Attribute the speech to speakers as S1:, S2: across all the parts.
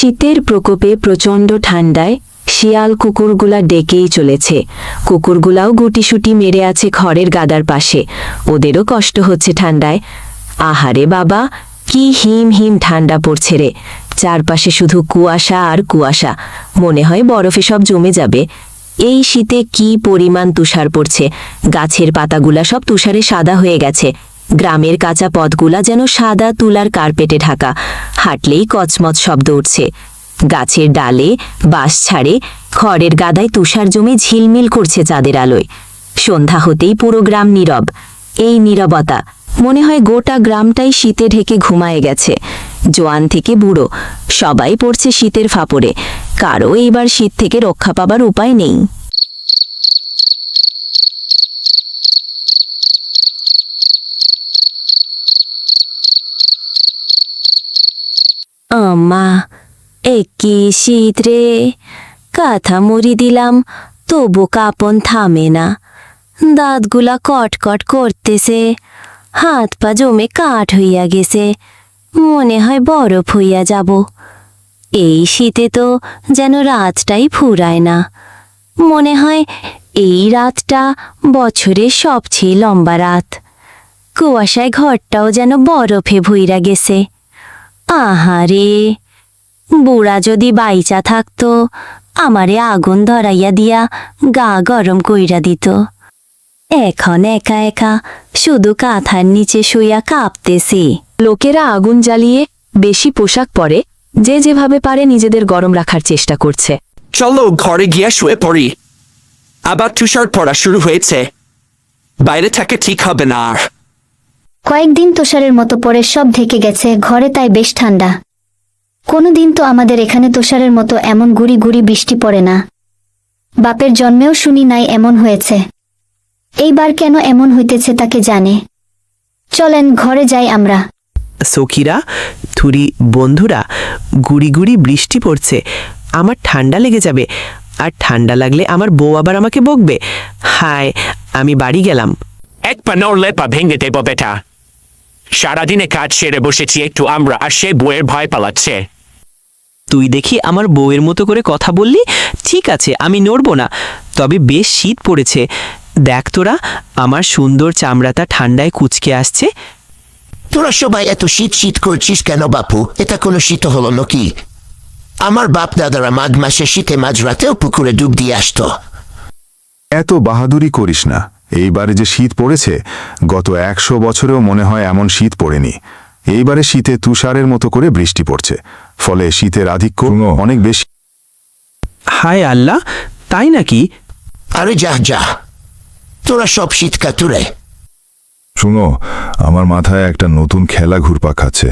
S1: শীতের প্রকোপে প্রচণ্ড ঠান্ডায় শিয়াল কুকুরগুলা ডেকেই চলেছে। কুকুরগুলাও গুটিসুটি মেরে আছে খড়ের গাদার পাশে। ওদেরও কষ্ট হচ্ছে ঠান্ডায় আহারে বাবা, কি হিম হিম ঠান্ডা পড়ছে রে। চারপাশে শুধু কুয়াশা আর কুয়াশা। মনে হয় বরফে সব জমে যাবে। এই শীতে কি পরিমাণ তুষার পড়ছে? গাছের পাতাগুলা সব তুষারে সাদা হয়ে গেছে। গ্রামের কাঁচা পথগুলা যেন সাদা তুলার কার্পেটে ঢাকা। হাঁটলেই কচমচ শব্দ উঠছে। গাছের ডালে বাঁশ ছাড়ে খড়ের গাদায় তুষার জমে ঝিলমিল করছে চাঁদের আলোয়। সন্ধ্যা হতেই পুরো গ্রাম নীরব। এই নীরবতা, মনে হয় গোটা গ্রামটাই শীতে ঢেকে ঘুমায়ে গেছে। জোয়ান থেকে বুড়ো, সবাই পড়ছে শীতের ফাপড়ে। কারও এইবার শীত থেকে রক্ষা পাবার উপায় নেই। আম্মা একই শীত রে? কাঁথা মুড়ি দিলাম, তবু কাপন থামে না। দাঁতগুলা কটকট করতেছে, হাত পা জমে কাঠ হইয়া গেছে, মনে হয় বরফ হইয়া যাব। এই শীতে তো যেন রাতটাই ফুরায় না। মনে হয় এই রাতটা বছরের সবচেয়ে লম্বা রাত। কুয়াশায় ঘরটাও যেন বরফে ভুইরা গেছে। আহারে বুড়া যদি বাইচা থাকতো আমারে আগুন ধরাইয়া দিয়া গা গরম কইরা দিত। এখন একা একা শুধু কাঁথার নিচে শুইয়া কাঁপতেছি। লোকেরা আগুন জ্বালিয়ে বেশি পোশাক পরে যে যেভাবে পারে নিজেদের গরম রাখার চেষ্টা করছে।
S2: চলো ঘরে গিয়া শুয়ে পড়ি। আবার তুষার পড়া শুরু হয়েছে। বাইরে থাকে ঠিক হবে না আর।
S3: কয়েকদিন তুষারের মতো পরে সব ঢেকে গেছে ঘরে তাই বেশ ঠান্ডা। কোনোদিন তো আমাদের এখানে তুষারের মতো এমন গুড়ি গুড়ি বৃষ্টি পড়ে না। বাপের জন্মেও শুনি নাই এমন হয়েছে। এইবার কেন এমন হইতেছে তাকে জানে। চলেন ঘরে যাই আমরা।
S4: সখিরা থুরি বন্ধুরা গুড়ি গুড়ি বৃষ্টি পড়ছে। আমার ঠান্ডা লেগে যাবে। আর ঠান্ডা লাগলে আমার বউ আবার আমাকে বকবে। হায় আমি বাড়ি গেলাম।
S2: এক পা নড়লে পা ভেঙে দেব বেটা। সারাদিনে কাজ সেরে বসেছি একটু আমরা আর সে বইয়ের ভয় পালাচ্ছে।
S4: তুই দেখি আমার বউয়ের মতো করে কথা বললি? ঠিক আছে আমি নড়ব না। তবে বেশ শীত পড়েছে। দেখ তোরা আমার সুন্দর চামড়াটা ঠান্ডায় কুচকে আসছে।
S5: তোরা সবাই এত শীত শীত করছিস কেন বাপু? এটা কোনো শীত হলো নাকি? আমার বাপ দাদারা মাঘ মাসে শীতে মাঝরাতেও পুকুরে ডুব দিয়ে আসতো।
S6: এত বাহাদুরি করিস না। এইবারে যে শীত পড়েছে গত একশো বছরেও মনে হয় এমন শীত পড়েনি। এইবারে শীতে তুষারের মতো করে বৃষ্টি পড়ছে ফলে শীতের আধিক্য অনেক বেশি।
S4: হায় আল্লাহ তাই নাকি?
S5: আরে যা যা। তোরা সব শীত কাতুরে।
S6: শুনো আমার মাথায় একটা নতুন খেলা ঘুরপা খাচ্ছে।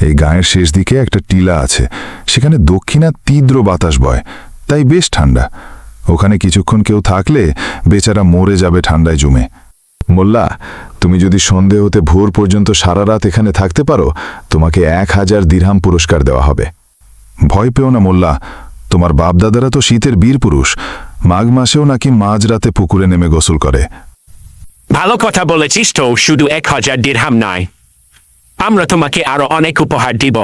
S6: এই গায়ের শেষ দিকে একটা টিলা আছে সেখানে দক্ষিণা তীব্র বাতাস বয় তাই বেশ ঠান্ডা। ওখানে কিছুক্ষণ কেউ থাকলে বেচারা মরে যাবে ঠান্ডায় জমে। মোল্লা, তুমি যদি সন্ধে হতে ভোর পর্যন্ত সারা রাত এখানে থাকতে পারো, তোমাকে এক হাজার দিরহাম পুরস্কার দেওয়া হবে। ভয় পেও না মোল্লা, তোমার বাপদাদারা তো শীতের বীর পুরুষ, মাঘ মাসেও নাকি মাঝরাতে পুকুরে নেমে গোসল করে।
S2: ভালো কথা বলেছিস তো, শুধু এক হাজার দিরহাম নয়। আমরা তোমাকে আরও অনেক উপহার দিব।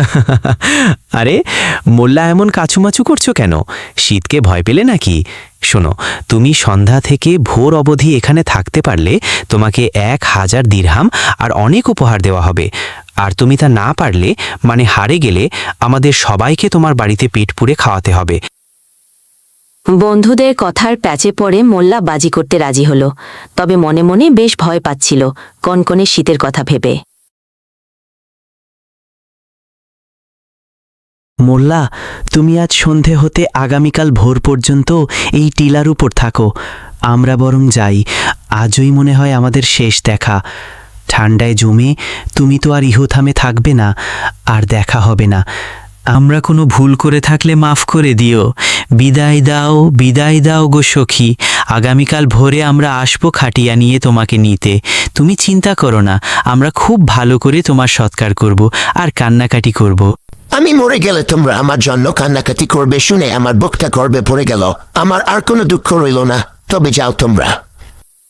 S4: আরে, মোল্লা এমন কাছুমাচু করছ কেন? শীতকে ভয় পেলে নাকি? শোনো, তুমি সন্ধ্যা থেকে ভোর অবধি এখানে থাকতে পারলে তোমাকে এক হাজার দিরহাম আর অনেক উপহার দেওয়া হবে। আর তুমি তা না পারলে মানে হারে গেলে, আমাদের সবাইকে তোমার বাড়িতে পেট পুড়ে খাওয়াতে হবে।
S1: বন্ধুদের কথার প্যাচে পড়ে মোল্লা বাজি করতে রাজি হলো। তবে মনে মনে বেশ ভয় পাচ্ছিল, কনকনে শীতের কথা ভেবে।
S4: মোল্লা, তুমি আজ সন্ধে হতে আগামীকাল ভোর পর্যন্ত এই টিলার উপর থাকো। আমরা বরং যাই। আজই মনে হয় আমাদের শেষ দেখা। ঠান্ডায় জমে তুমি তো আর ইহোথামে থাকবে না, আর দেখা হবে না। আমরা কোনো ভুল করে থাকলে মাফ করে দিও। বিদায় দাও বিদায় দাও গো সখী। আগামীকাল ভোরে আমরা আসব খাটিয়া নিয়ে তোমাকে নিতে। তুমি চিন্তা করো না, আমরা খুব ভালো করে তোমার সৎকার করব, আর কান্নাকাটি করব।
S5: আমি মরে গেলে তোমরা আমার জন্য কান্নাকাটি করবে শুনে আমার বুকটা গর্বে পড়ে গেল আমার আর কোনো দুঃখ রইল না তবে যাও তোমরা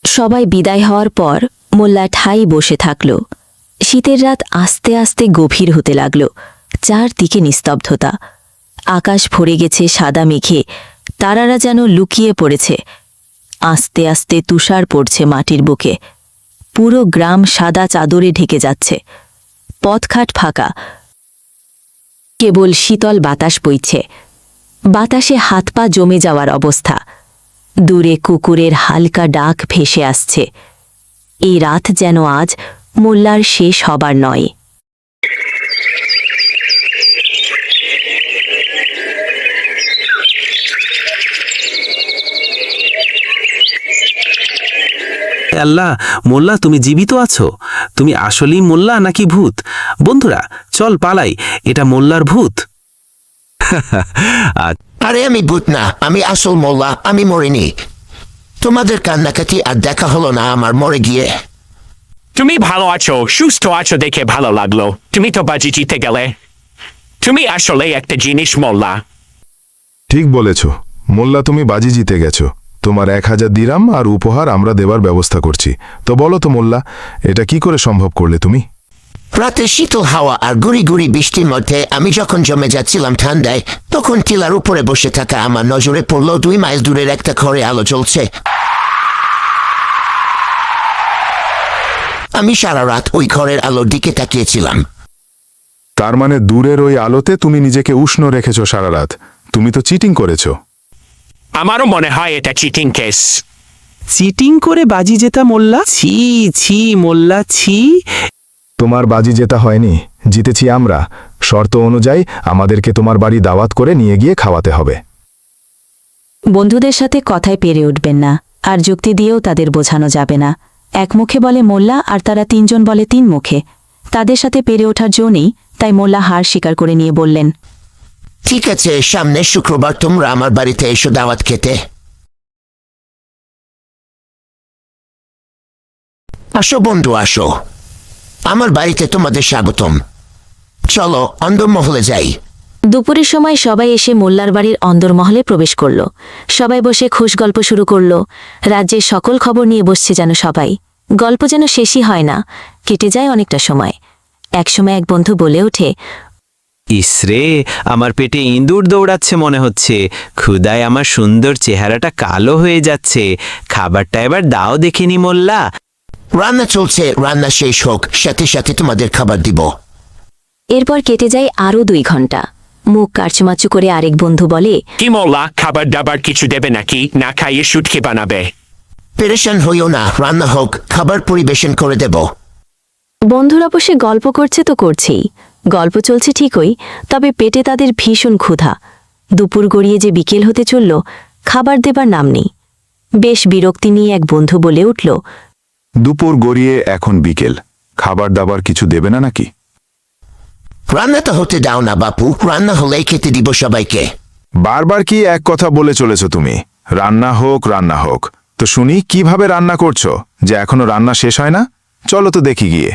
S1: সবাই বিদায় হওয়ার পর মোল্লা ঠাই বসে থাকল। শীতের রাত আস্তে আস্তে গভীর হতে লাগল, চারদিকে নিস্তব্ধতা। আকাশ ভরে গেছে সাদা মেঘে, তারারা যেন লুকিয়ে পড়েছে। আস্তে আস্তে তুষার পড়ছে মাটির বুকে। পুরো গ্রাম সাদা চাদরে ঢেকে যাচ্ছে। পথঘাট ফাঁকা কেবল শীতল বাতাস বইছে। বাতাসে হাত পা জমে যাওয়ার অবস্থা। দূরে কুকুরের হালকা ডাক ভেসে আসছে। এই রাত যেন আজ মোল্লার শেষ হবার নয়।
S4: আল্লাহ, মোল্লা, তুমি জীবিত আছো? তুমি আসলেই মোল্লা নাকি ভূত? বন্ধুরা চল পালাই এটা মোল্লার ভূত।
S5: আরে আমি ভূত না আমি আসল মোল্লা আমি মরিনি। তোমাদের কান্নাকাটি আর দেখা হলো না আমার মরে গিয়ে।
S2: তুমি ভালো আছো সুস্থ আছো দেখে ভালো লাগল। তুমি তো বাজি জিতে গেলে। তুমি আসলে একটা জিনিস মোল্লা।
S6: ঠিক বলেছ মোল্লা তুমি বাজি জিতে গেছো। তোমার এক হাজার দিরাম আর উপহার আমরা দেবার ব্যবস্থা করছি। তো বলো তো মোল্লা এটা কি করে সম্ভব করলে তুমি?
S5: রাতে শীতল হাওয়া আর গুড়ি গুড়ি বৃষ্টির মধ্যে আমি যখন জমে যাচ্ছিলাম ঠান্ডায় তখন টিলার উপরে বসে থাকা আমার নজরে পড়ল দুই মাইল দূরের একটা ঘরে আলো জ্বলছে। আমি সারা রাত ওই ঘরের আলোর দিকে তাকিয়েছিলাম।
S6: তার মানে দূরের ওই আলোতে তুমি নিজেকে উষ্ণ রেখেছো সারা রাত। তুমি তো চিটিং করেছ।
S2: আমারও মনে হয় এটা চিটিং কেস।
S4: চিটিং করে বাজি জেতা মোল্লা? ছি ছি মোল্লা ছি।
S6: তোমার বাজি জেতা হয়নি জিতেছি আমরা। শর্ত অনুযায়ী আমাদেরকে তোমার বাড়ি দাওয়াত করে নিয়ে গিয়ে খাওয়াতে হবে।
S1: বন্ধুদের সাথে কথায় পেরে উঠবেন না আর যুক্তি দিয়েও তাদের বোঝানো যাবে না। এক মুখে বলে মোল্লা আর তারা তিনজন বলে তিন মুখে। তাদের সাথে পেরে ওঠার জো নেই তাই মোল্লা হার স্বীকার করে নিয়ে বললেন
S5: ঠিক আছে সামনে শুক্রবার তোমরা আমার বাড়িতে এসো দাওয়াত খেতে। আসো বন্ধু আসো। আমার বাড়িতে তোমাদের স্বাগতম। চলো অন্দরমহলে যাই।
S1: দুপুরের সময় সবাই এসে মোল্লার বাড়ির অন্দরমহলে প্রবেশ করল। সবাই বসে খুশ গল্প শুরু করল। রাজ্যের সকল খবর নিয়ে বসছে যেন সবাই। গল্প যেন শেষই হয় না কেটে যায় অনেকটা সময়। একসময় এক বন্ধু বলে ওঠে
S4: ইসরে আমার পেটে ইঁদুর দৌড়াচ্ছে মনে হচ্ছে। ক্ষুদায় আমার সুন্দর চেহারাটা কালো হয়ে যাচ্ছে। খাবারটা এবার দাও দেখিনি মোল্লা।
S5: রান্না চলছে রান্না শেষ হোক সাথে সাথে তোমাদের খাবার দিব।
S1: এরপর কেটে যায় আরও দুই ঘণ্টা। মুখ কারচুমাচু করে আরেক বন্ধু বলে
S2: কি মোল্লা খাবার দাবার কিছু দেবে নাকি? না খাইয়ে সুটকে বানাবে।
S5: পেরেশান হইও না রান্না হোক খাবার পরিবেশন করে দেব।
S1: বন্ধুরা বসে গল্প করছে তো করছেই। গল্প চলছে ঠিকই তবে পেটে তাদের ভীষণ ক্ষুধা। দুপুর গড়িয়ে যে বিকেল হতে চলল খাবার দেবার নাম নেই। বেশ বিরক্তি নিয়ে এক বন্ধু বলে উঠল
S6: দুপুর গড়িয়ে এখন বিকেল। খাবার দাবার কিছু দেবে না নাকি?
S5: রান্না তো হতে দাও না বাপু। রান্না হলেই খেতে দিব সবাইকে।
S6: বারবার কি এক কথা বলে চলেছ তুমি? রান্না হোক রান্না হোক। তো শুনি কীভাবে রান্না করছ? যে এখনও রান্না শেষ হয় না? চলো তো দেখি গিয়ে।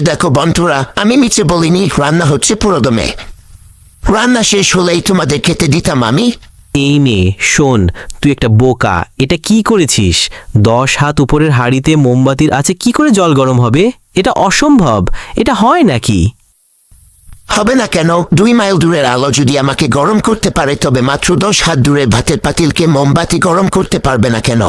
S5: যে দেখো বন্ধুরা আমি মিছে বলিনি রান্না হচ্ছে পুরোদমে। রান্না শেষ হলেই তোমাদের খেতে দিতাম আমি।
S4: এই মেয়ে শোন তুই একটা বোকা এটা কি করেছিস? দশ হাত উপরের হাড়িতে মোমবাতির আছে কি করে জল গরম হবে? এটা অসম্ভব এটা হয় নাকি?
S5: হবে না কেন দুই মাইল দূরের আলো যদি আমাকে গরম করতে পারে তবে মাত্র দশ হাত দূরের ভাতের পাতিলকে মোমবাতি গরম করতে পারবে না কেন?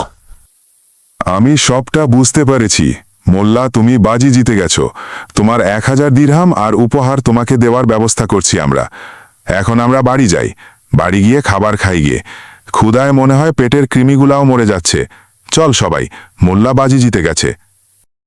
S6: আমি সবটা বুঝতে পেরেছি। মোল্লা, তুমি বাজি জিতে গেছো। তোমার এক হাজার দিরহাম আর উপহার তোমাকে দেওয়ার ব্যবস্থা করছি আমরা। এখন আমরা বাড়ি যাই। বাড়ি গিয়ে খাবার খাই গিয়ে। ক্ষুদায় মনে হয় পেটের কৃমিগুলাও মরে যাচ্ছে। চল সবাই, মোল্লা বাজি জিতে গেছে।